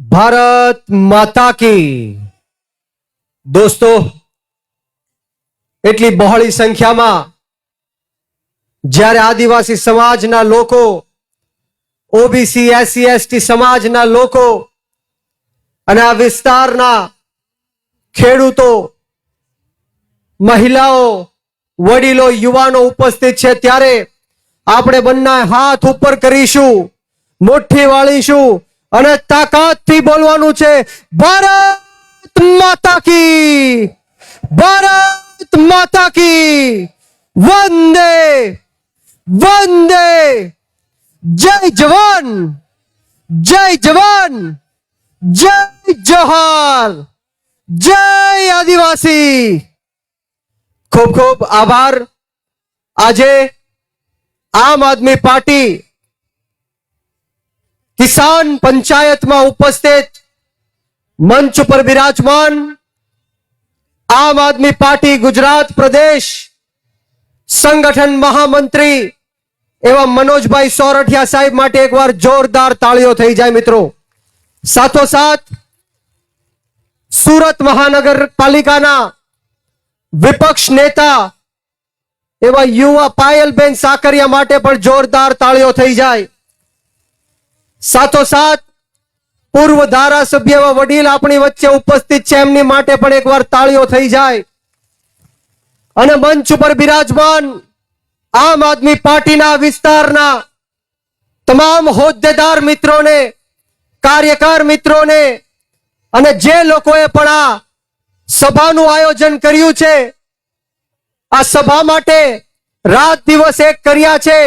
ભારત માતા કી. દોસ્તો, એટલી બહોળી સંખ્યામાં જ્યારે આદિવાસી સમાજના લોકો, ઓબીસી, એસસી, એસટી સમાજના લોકો અને આ વિસ્તારના ખેડૂતો, મહિલાઓ, વડીલો, યુવાનો ઉપસ્થિત છે, ત્યારે આપણે બંને હાથ ઉપર કરીશું, મુઠ્ઠી વાળીશું અને તાકાતથી બોલવાનું છે, ભારત માતા કી, ભારત માતા કી, વંદે વંદે, જય જવાન જય જવાન, જય જોહાર જય આદિવાસી. ખૂબ ખૂબ આભાર. આજે આમ આદમી પાર્ટી કિસાન પંચાયતમાં ઉપસ્થિત મંચ પર બિરાજમાન આમ આદમી પાર્ટી ગુજરાત પ્રદેશ સંગઠન મહામંત્રી એવા મનોજભાઈ સોરઠિયા સાહેબ માટે એકવાર જોરદાર તાળીઓ થઈ જાય મિત્રો. સાથોસાથ સુરત મહાનગરપાલિકાના વિપક્ષ નેતા એવા યુવા પાયલબેન સાકરિયા માટે પણ જોરદાર તાળીઓ થઈ જાય. સાથોસાથ પૂર્વ ધારાસભ્ય એવા વડીલ આપણી વચ્ચે ઉપસ્થિત છે. એમની માટે પણ એકવાર તાળીઓ થઈ જાય અને મંચ ઉપર બિરાજમાન આમ આદમી પાર્ટીના વિસ્તારના તમામ હોદ્દેદાર મિત્રોને, કાર્યકર મિત્રોને અને જે લોકોએ પણ આ સભાનું આયોજન કર્યું છે, આ સભા માટે રાત દિવસ એક કર્યા છે.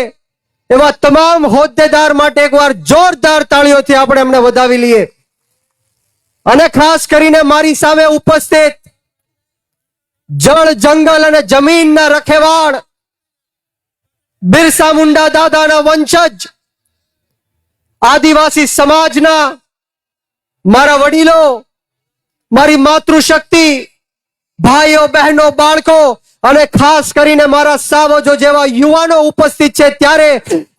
એવા તમામ હોદ્દેદાર માટે એકવાર જોરદાર તાળીઓથી આપણે એમને વધાવી લઈએ. અને ખાસ કરીને મારી સામે ઉપસ્થિત જળ, જંગલ અને જમીનના રખેવાળ બિરસા મુંડા દાદાના વંશજ, આદિવાસી સમાજના મારા વડીલો, મારી માતૃશક્તિ, ભાઈઓ, બહેનો, બાળકો અને ખાસ કરીને મારા સાવજો જેવા યુવાનો ઉપસ્થિત છે, ત્યારે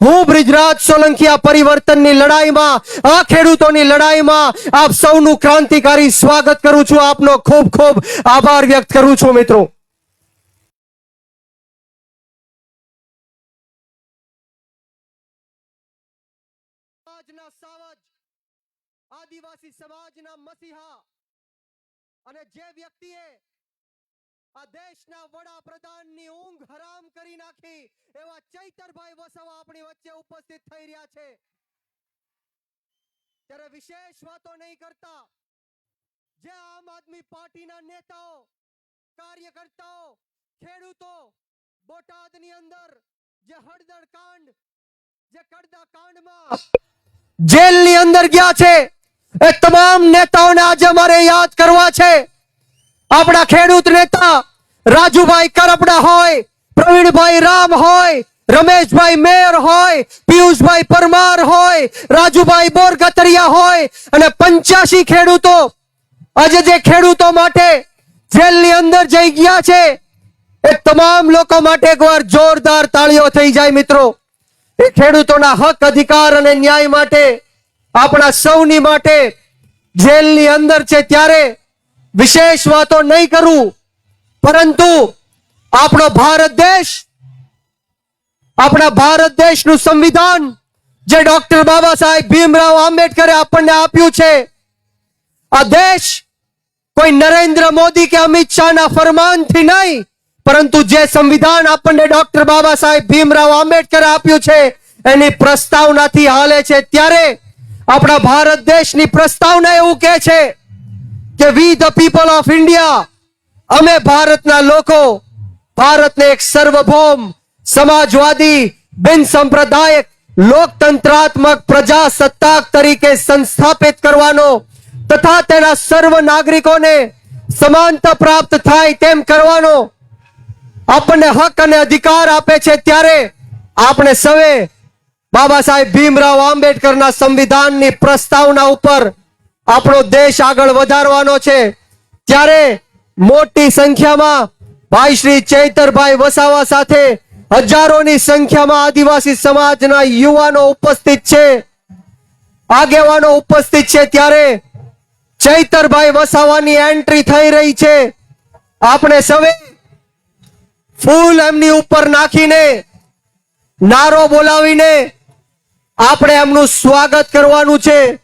હું બ્રિજરાજ સોલંકી આ પરિવર્તનની લડાઈમાં, આ ખેડૂતોની લડાઈમાં આપ સૌનું ક્રાંતિકારી સ્વાગત કરું છું. આપનો ખૂબ ખૂબ આભાર વ્યક્ત કરું છું, મિત્રો. આદિવાસી સમાજના મસીહા અને જે વ્યક્તિએ આ દેશના વડાપ્રધાનની ઊંઘ હરામ કરી નાખી એવા ચૈતરભાઈ વસાવા આપણી વચ્ચે ઉપસ્થિત થઈ રહ્યા છે. ત્યારે વિશેષ વાતો નહીં કરતા. જે આમ આદમી પાર્ટીના નેતાઓ, કાર્યકર્તાઓ, ખેડૂતો, બોટાદની અંદર જે હળદર કાંડ, જે કડદા કાંડમાં જેલની અંદર ગયા છે, એ તમામ નેતાઓને આજે અમારે યાદ કરવા છે. આપણા ખેડૂત નેતા રાજુભાઈ કરપડા હોય, પ્રવીણભાઈ રામ હોય, રમેશભાઈ મેર હોય, પિયુષભાઈ પરમાર હોય, રાજુભાઈ બોરગતરિયા હોય અને પંચ્યાસી ખેડૂતો આજે જે ખેડૂતો માટે જેલની અંદર જઈ ગયા છે, એ તમામ લોકો માટે એકવાર જોરદાર તાળીઓ થઈ જાય મિત્રો. એ ખેડૂતોના હક, અધિકાર અને ન્યાય માટે, આપણા સૌની માટે જેલની અંદર છે ત્યારે વિશેષ વાતો નહીં કરું, પરંતુ આપણો ભારત દેશ, આપણા ભારત દેશનું સંવિધાન જે ડોક્ટર બાબા સાહેબ ભીમરાવ આંબેડકરે આપણને આપ્યું છે, આ દેશ કોઈ નરેન્દ્ર મોદી કે અમિત શાહના ફરમાનથી નહીં, પરંતુ જે સંવિધાન આપણને ડોક્ટર બાબા સાહેબ ભીમરાવ આંબેડકરે આપ્યું છે, એની પ્રસ્તાવનાથી હાલે છે. ત્યારે આપણા ભારત દેશની પ્રસ્તાવના એવું કહે છે કે we the people of India અમે ભારતના લોકો, ભારતને એક સર્વભૌમ, સમાજવાદી, બિન સંપ્રદાયક, લોકતંત્રાત્મક પ્રજાસત્તાક તરીકે સંસ્થાપિત કરવાનો તથા તેના સર્વ નાગરિકોને સમાનતા પ્રાપ્ત થાય તેમ કરવાનો આપણને હક અને અધિકાર આપે છે ત્યારે આપણે સૌએ બાબા સાહેબ ભીમરાવ આંબેડકરના સંવિધાનની પ્રસ્તાવના ઉપર આપણો દેશ આગળ વધારવાનો છે. ત્યારે મોટી સંખ્યામાં ભાઈ શ્રી ચૈતરભાઈ વસાવા સાથે હજારોની સંખ્યામાં આદિવાસી સમાજના યુવાનો ઉપસ્થિત છે. આગેવાનો ઉપસ્થિત છે ત્યારે ચૈતરભાઈ વસાવાની એન્ટ્રી થઈ રહી છે. આપણે સવે ફૂલ એમની ઉપર નાખીને નારો બોલાવીને આપણે એમનું સ્વાગત કરવાનું છે.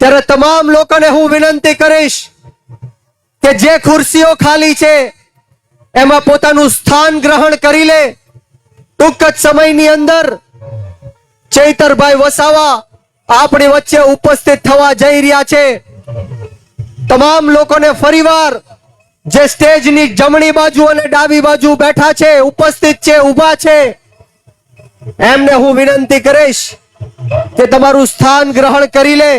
ત્યારે તમામ લોકોને હું વિનંતી કરીશ કે જે ખુરશીઓ ખાલી છે, એમાં પોતાનું સ્થાન ગ્રહણ કરી લે. ટૂંક જ સમયની અંદર ચૈતરભાઈ વસાવા આપણી વચ્ચે ઉપસ્થિત થવા જઈ રહ્યા છે. તમામ લોકોને ફરીવાર જે સ્ટેજની જમણી બાજુ અને ડાબી બાજુ બેઠા છે, ઉપસ્થિત છે, ઊભા છે, એમને હું વિનંતી કરીશ કે તમારું સ્થાન ગ્રહણ કરી લે.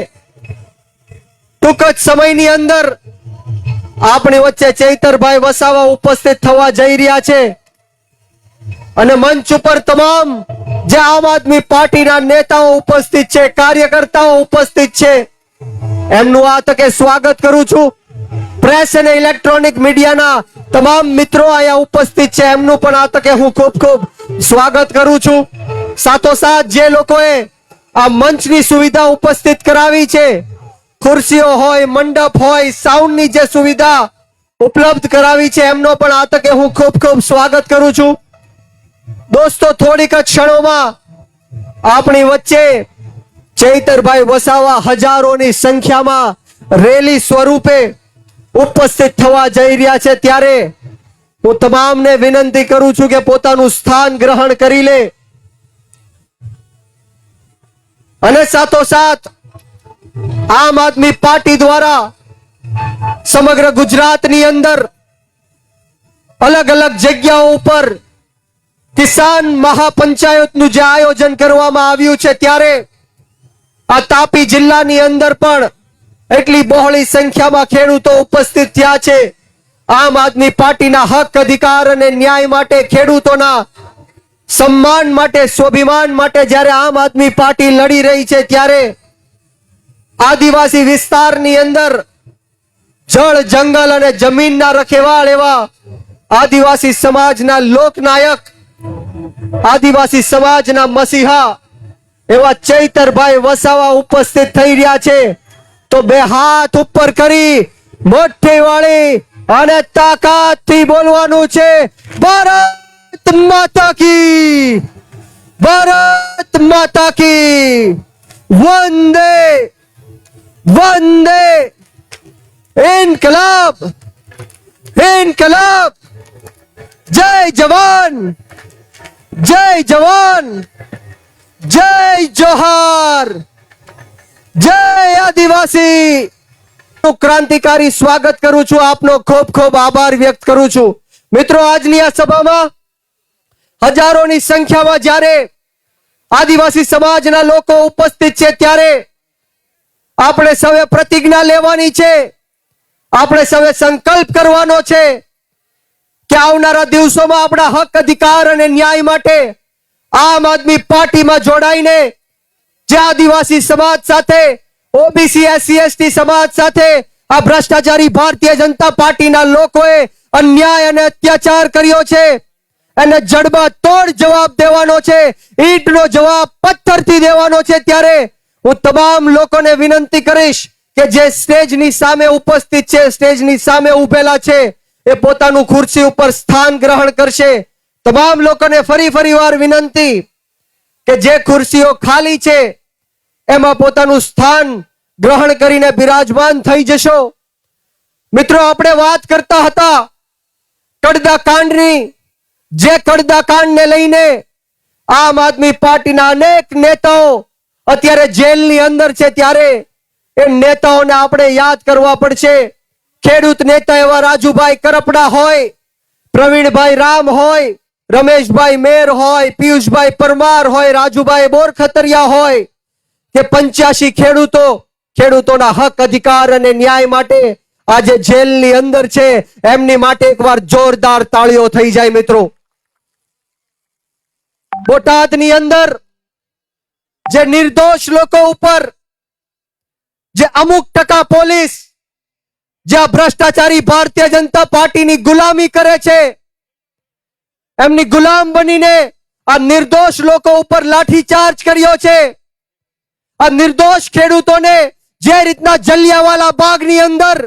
ટૂંક જ સમયની અંદર આપણી વચ્ચે ચૈતરભાઈ વસાવા ઉપસ્થિત થવા જઈ રહ્યા છે. અને મંચ ઉપર તમામ જે આમ આદમી પાર્ટીના નેતાઓ ઉપસ્થિત છે, કાર્યકર્તાઓ ઉપસ્થિત છે, એમનું આ તકે સ્વાગત કરું છું. પ્રેસ અને ઇલેક્ટ્રોનિક મીડિયાના તમામ મિત્રો અહીંયા ઉપસ્થિત છે, એમનું પણ આ તકે હું ખૂબ ખૂબ સ્વાગત કરું છું. સાથોસાથ જે લોકોએ આ મંચની સુવિધા ઉપસ્થિત કરાવી છે ખુરશીઓ હોય, મંડપ હોય સાઉન્ડની જે સુવિધા ઉપલબ્ધ કરાવી છે, એમનો પણ આ તકે હું ખૂબ ખૂબ સ્વાગત કરું છું. દોસ્તો, થોડીક જ ક્ષણોમાં આપણી વચ્ચે ચૈતરભાઈ વસાવા હજારોની સંખ્યામાં રેલી સ્વરૂપે ઉપસ્થિત થવા જઈ રહ્યા છે. ત્યારે હું તમામને વિનંતી કરું છું કે પોતાનું સ્થાન ગ્રહણ કરી લે. અને સાથોસાથ આમ આદમી પાર્ટી દ્વારા સમગ્ર ગુજરાતની અંદર અલગ અલગ જગ્યાઓ ઉપર કિસાન મહાપંચાયતનું જે આયોજન કરવામાં આવ્યું છે, ત્યારે આ તાપી જિલ્લાની અંદર પણ એટલી બહોળી સંખ્યામાં ખેડૂતો ઉપસ્થિત થયા છે. આમ આદમી પાર્ટીના હક અધિકાર અને ન્યાય માટે, ખેડૂતોના સન્માન માટે, સ્વાભિમાન માટે જ્યારે આમ આદમી પાર્ટી લડી રહી છે, ત્યારે આદિવાસી વિસ્તારની અંદર જળ, જંગલ અને જમીનના રખેવાળ એવા આદિવાસી સમાજના લોકનાયક, આદિવાસી સમાજના મસીહા એવા ચૈતરભાઈ વસાવા ઉપસ્થિત થઈ રહ્યા છે. તો બે હાથ ઉપર કરી મોટી વાળી અને તાકાતથી બોલવાનું છે, ભારત માતા કી, ભારત માતા કી, વંદે વંદે ઇનકલાબ ઇનકલાબ. જય જવાન જય જવાન, જય જોહાર. જય આદિવાસી. હું ક્રાંતિકારી સ્વાગત કરું છું. આપનો ખૂબ ખૂબ આભાર વ્યક્ત કરું છું. મિત્રો, આજની આ સભામાં હજારોની સંખ્યામાં જ્યારે આદિવાસી સમાજના લોકો ઉપસ્થિત છે, ત્યારે આપણે સૌએ પ્રતિજ્ઞા લેવાની છે. આપણે સૌએ સંકલ્પ કરવાનો છે કે આવનારા દિવસોમાં આપણા હક, અધિકાર અને ન્યાય માટે આમ આદમી પાર્ટીમાં જોડાઈને જે આદિવાસી સમાજ સાથે, ઓબીસી, એસસી, એસટી સમાજ સાથે આ ભ્રષ્ટાચારી ભારતીય જનતા પાર્ટીના લોકોએ અન્યાય અને અત્યાચાર કર્યો છે. એને જડબા તોડ જવાબ દેવાનો છે. ઈંટનો જવાબ પથ્થરથી દેવાનો છે. ત્યારે હું તમામ લોકોને વિનંતી કરીશ કે જે સ્ટેજની સામે ઉપસ્થિત છે, સ્ટેજની સામે ઉભેલા છે, એ પોતાનું ખુરશી ઉપર સ્થાન ગ્રહણ કરશે. તમામ લોકોને ફરી ફરી વાર વિનંતી કે જે ખુરશીઓ ખાલી છે, એમાં પોતાનું સ્થાન ગ્રહણ કરીને બિરાજમાન થઈ જશો. મિત્રો, આપણે વાત કરતા હતા કડદા કાંડની. જે કડદા કાંડને લઈને આમ આદમી પાર્ટીના અનેક નેતાઓ અત્યારે જેલની અંદર છે ત્યારે એ નેતાઓને આપણે યાદ કરવા પડશે. ખેડૂત નેતા એવા રાજુભાઈ કરપડા હોય, પ્રવીણભાઈ રામ હોય, રમેશભાઈ મેર હોય, પિયુષભાઈ પરમાર હોય, રાજુભાઈ બોરખતરિયા હોય, કે પંચ્યાસી ખેડૂતો, ખેડૂતોના હક, અધિકાર અને ન્યાય માટે આજે જેલની અંદર છે. એમની માટે એકવાર જોરદાર તાળીઓ થઈ જાય મિત્રો. બોટાદની અંદર જે નિર્દોષ લોકો ઉપર, જે અમુક ટકા પોલીસ, જે આ ભ્રષ્ટાચારી ભારતીય જનતા પાર્ટીની ગુલામી કરે છે, એમની ગુલામ બનીને આ નિર્દોષ લોકો ઉપર લાઠીચાર્જ કર્યો છે. આ નિર્દોષ ખેડૂતોને જે રીતના જલિયાવાલા બાગની અંદર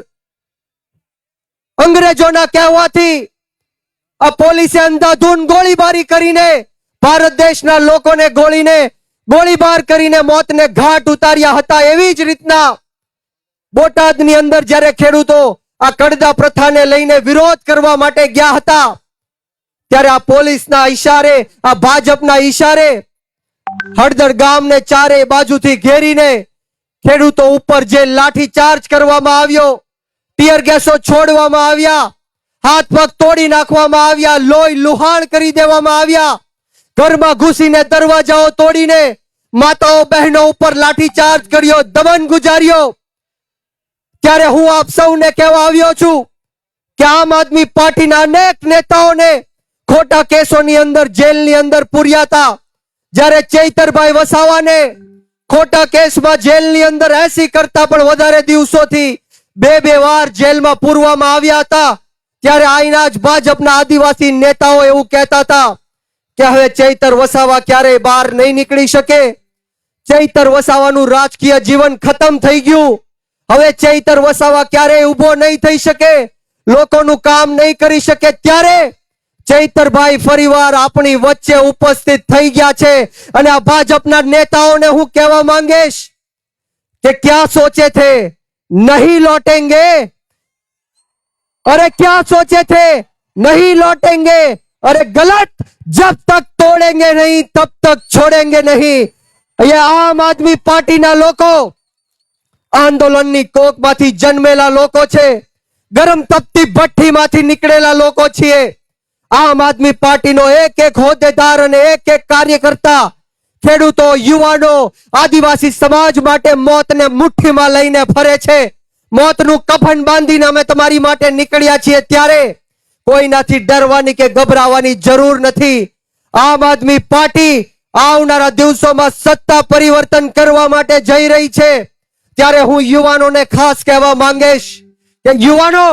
અંગ્રેજોના કહેવાથી આ પોલીસે અંધાધૂન ગોળીબારી કરીને ભારત દેશના લોકોને ગોળીને ગોળીબાર કરીને મોતને ઘાટ ઉતાર્યા હતા એવી જ રીતના બોટાદની અંદર જ્યારે ખેડૂતો આ કડદા પ્રથાને લઈને વિરોધ કરવા માટે ગયા હતા, ત્યારે આ પોલીસના ઈશારે, આ ભાજપના ઈશારે હળદર ગામને ચારે બાજુથી ઘેરીને ખેડૂતો ઉપર જે લાઠી ચાર્જ કરવામાં આવ્યો, ટીયર ગેસો છોડવામાં આવ્યા, હાથ પગ તોડી નાખવામાં આવ્યા, લોહી લુહાણ કરી દેવામાં આવ્યા ઘરમાં ઘૂસીને દરવાજાઓ તોડીને માતાઓ બહેનો ઉપર લાઠીચાર્જ કર્યો, દમન ગુજાર્યો. ત્યારે હું આપ સૌને કહેવા આવ્યો છું કે આમ આદમી પાર્ટીના અનેક નેતાઓને ખોટા કેસોની અંદર, જેલની અંદર પૂર્યા હતા જ્યારે ચૈતરભાઈ વસાવાને ખોટા કેસમાં જેલની અંદર એસી કરતા પણ વધારે દિવસોથી બે બે વાર જેલમાં પૂરવામાં આવ્યા હતા, ત્યારે આઈના જ ભાજપના આદિવાસી નેતાઓ એવું કહેતા હતા કે હવે ચૈતર વસાવા ક્યારેય બહાર નહીં નીકળી શકે? ચૈતર વસાવાનું રાજકીય જીવન ખતમ થઈ ગયું. હવે ચૈતર વસાવા ક્યારેય ઊભો નહીં થઈ શકે? લોકોનું કામ નહીં કરી શકે ત્યારે? ચૈતરભાઈ ફરીવાર આપણી વચ્ચે ઉપસ્થિત થઈ ગયા છે અને આ ભાજપના નેતાઓને હું કહેવા માંગીશ કે ક્યાં સોચે થે નહીં લૌટેંગે? અરે ક્યાં સોચે છે? નહીં લૌટેંગે? अरे गलत जब तक तोड़ेंगे नहीं तब तक छोड़ेंगे नहीं ये આમ આદમી પાર્ટીના લોકો આંદોલનની કોકમાંથી જન્મેલા લોકો છે ગરમ તપતી ભઠ્ઠીમાંથી નીકળેલા લોકો છીએ આમ આદમી પાર્ટીનો એક એક હોદ્દેદાર અને એક એક કાર્યકર્તા ખેડૂતો યુવાનો આદિવાસી સમાજ માટે મોતને મુઠ્ઠીમાં લઈને ફરે છે મોતનું કફન બાંધીને અમે તમારી માટે નીકળ્યા છીએ ત્યારે કોઈનાથી ડરવાની કે ગભરાવાની જરૂર નથી. આમ આદમી પાર્ટી આવનારા દિવસોમાં સત્તા પરિવર્તન કરવા માટે જઈ રહી છે. ત્યારે હું યુવાનોને ખાસ કહેવા માંગીશ કે યુવાનો,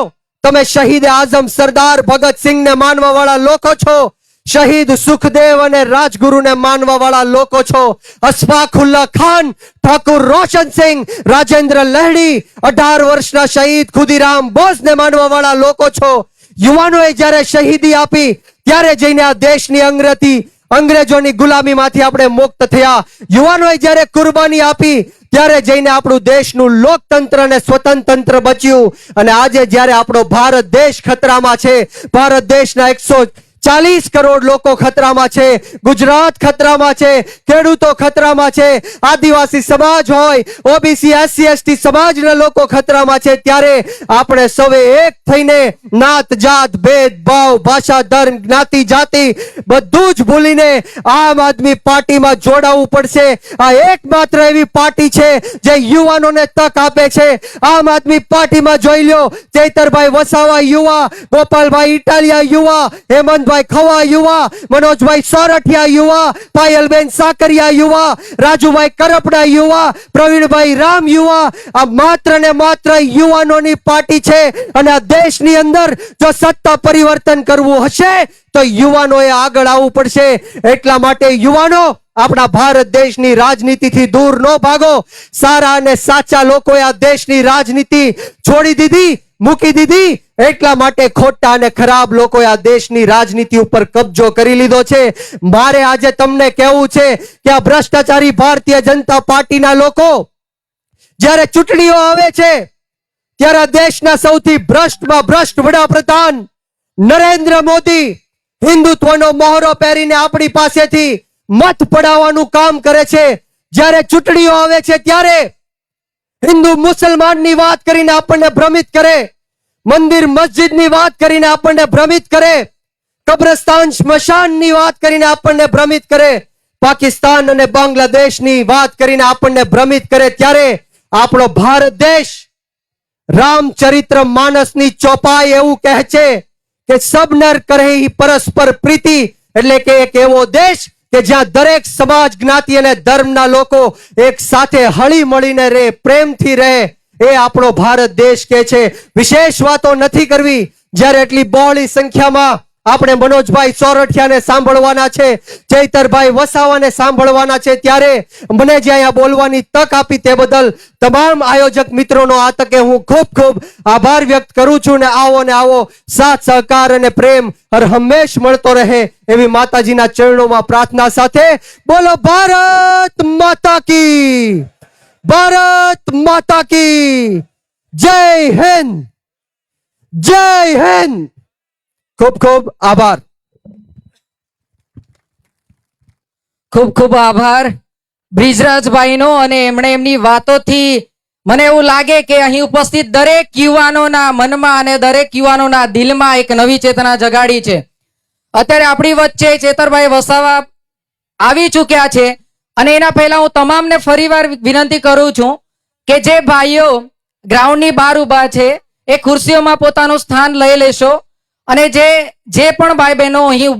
તમે શહીદ આઝમ સરદાર ભગતસિંહને માનવા વાળા લોકો છો. શહીદ સુખદેવ અને રાજગુરુને માનવા વાળા લોકો છો. અશફાકુલ્લા ખાન, ઠાકુર રોશનસિંહ રાજેન્દ્ર લહેડી, અઢાર વર્ષના શહીદ ખુદીરામ બોસને માનવા વાળા લોકો છો. યુવાનોએ જ્યારે શહીદી આપી, ત્યારે જઈને આ દેશની અંગ્રેતી અંગ્રેજોની ગુલામીમાંથી આપણે મુક્ત થયા. યુવાનોએ જ્યારે કુરબાની આપી, ત્યારે જઈને આપણું દેશનું લોકતંત્ર અને સ્વતંત્ર બચ્યું. અને આજે જ્યારે આપણો ભારત દેશ ખતરામાં છે, ભારત દેશના એકસો ચાલીસ કરોડ લોકો ખતરામાં છે, ગુજરાત ખતરામાં છે, ખેડૂતો ખતરામાં છે, આદિવાસી સમાજ હોય, ઓબીસી, એસસી, એસટી સમાજના લોકો ખતરામાં છે, ત્યારે આપણે સૌએ એક થઈને નાત, જાત ભેદભાવ ભાષા, ધર્મ, જ્ઞાતિ, જાતિ બધું જ ભૂલીને આમ આદમી પાર્ટીમાં જોડાવવું પડશે. આ એકમાત્ર એવી પાર્ટી છે જે યુવાનોને તક આપે છે. આમ આદમી પાર્ટીમાં જોઈ લ્યો, ચૈતરભાઈ વસાવા યુવા, ગોપાલભાઈ ઇટાલિયા યુવા હેમંતભાઈ ખવા યુવા, મનોજભાઈ સોરઠિયા યુવા, પાયલબેન સાકરિયા યુવા, રાજુભાઈ કરપડા યુવા, પ્રવીણભાઈ રામ યુવા, આ માત્ર ને માત્ર યુવાનોની પાર્ટી છે અને આ દેશની અંદર જો સત્તા પરિવર્તન કરવું હશે, તો યુવાનોએ આગળ આવવું પડશે. એટલા માટે યુવાનો, આપણા ભારત દેશની રાજનીતિથી દૂર ન ભાગો. સારા અને સાચા લોકોએ આ દેશની રાજનીતિ છોડી દીધી. મૂકી દીધી. એટલા માટે ખોટા અને ખરાબ લોકોએ આ દેશની રાજનીતિ ઉપર કબજો કરી લીધો છે. મારે આજે તમને કહેવું છે કે આ ભ્રષ્ટાચારી ભારતીય જનતા પાર્ટીના લોકો જ્યારે ચૂંટણીઓ આવે છે, ત્યારે દેશના સૌથી ભ્રષ્ટમાં ભ્રષ્ટ વડાપ્રધાન નરેન્દ્ર મોદી હિન્દુત્વનો મોહરો પહેરીને આપણી પાસેથી મત પડાવવાનું કામ કરે છે. જ્યારે ચૂંટણીઓ આવે છે, ત્યારે હિન્દુ મુસલમાનની વાત કરીને આપણને ભ્રમિત કરે, મંદિર મસ્જિદની વાત કરીને આપણને ભ્રમિત કરે, કબ્રસ્તાન સ્મશાનની વાત કરીને આપણને ભ્રમિત કરે, પાકિસ્તાન અને બાંગ્લાદેશની વાત કરીને આપણને ભ્રમિત કરે ત્યારે આપણો ભારત દેશ રામચરિત્ર માનસની ચોપાઈ એવું કહે છે કે સબનર કરે પરસ્પર પ્રીતિ એટલે કે એક એવો દેશ કે જ્યાં દરેક સમાજ જ્ઞાતિ અને ધર્મના લોકો એક સાથે હળી મળીને રહે, પ્રેમથી રહે, એ આપણો ભારત દેશ કે છે. વિશેષ વાતો નથી કરવી. જ્યારે એટલી બહોળી સંખ્યામાં આપણે મનોજભાઈ સોરઠિયાને સાંભળવાના છે, ચૈતરભાઈ વસાવાને સાંભળવાના છે ત્યારે મને જે અહીંયા બોલવાની તક આપી તે બદલ તમામ આયોજક મિત્રોનો આ તકે હું ખૂબ ખૂબ આભાર વ્યક્ત કરું છું ને આવો ને આવો સાથ, સહકાર અને પ્રેમ હર હંમેશ મળતો રહે એવી માતાજીના ચરણોમાં પ્રાર્થના સાથે બોલો, ભારત માતા કી, ભારત માતા કી, જય હિન્દ જય હિન્દ. ખૂબ ખૂબ આભાર. ખૂબ ખૂબ આભાર. બ્રિજરાજભાઈનો અને એમણે એમની વાતોથી મને એવું લાગે કે અહીં ઉપસ્થિત દરેક યુવાનોના મનમાં અને દરેક યુવાનોના દિલમાં એક નવી ચેતના જગાડી છે. અત્યારે આપણી વચ્ચે ચેતરભાઈ વસાવા આવી ચૂક્યા છે અને એના પહેલા હું તમામને ફરીવાર વિનંતી કરું છું કે જે ભાઈઓ ગ્રાઉન્ડની બહાર ઊભા છે એ ખુરશીઓમાં પોતાનું સ્થાન લઈ લેશો. અને જે જે પણ ભાઈ બહેનો અહીં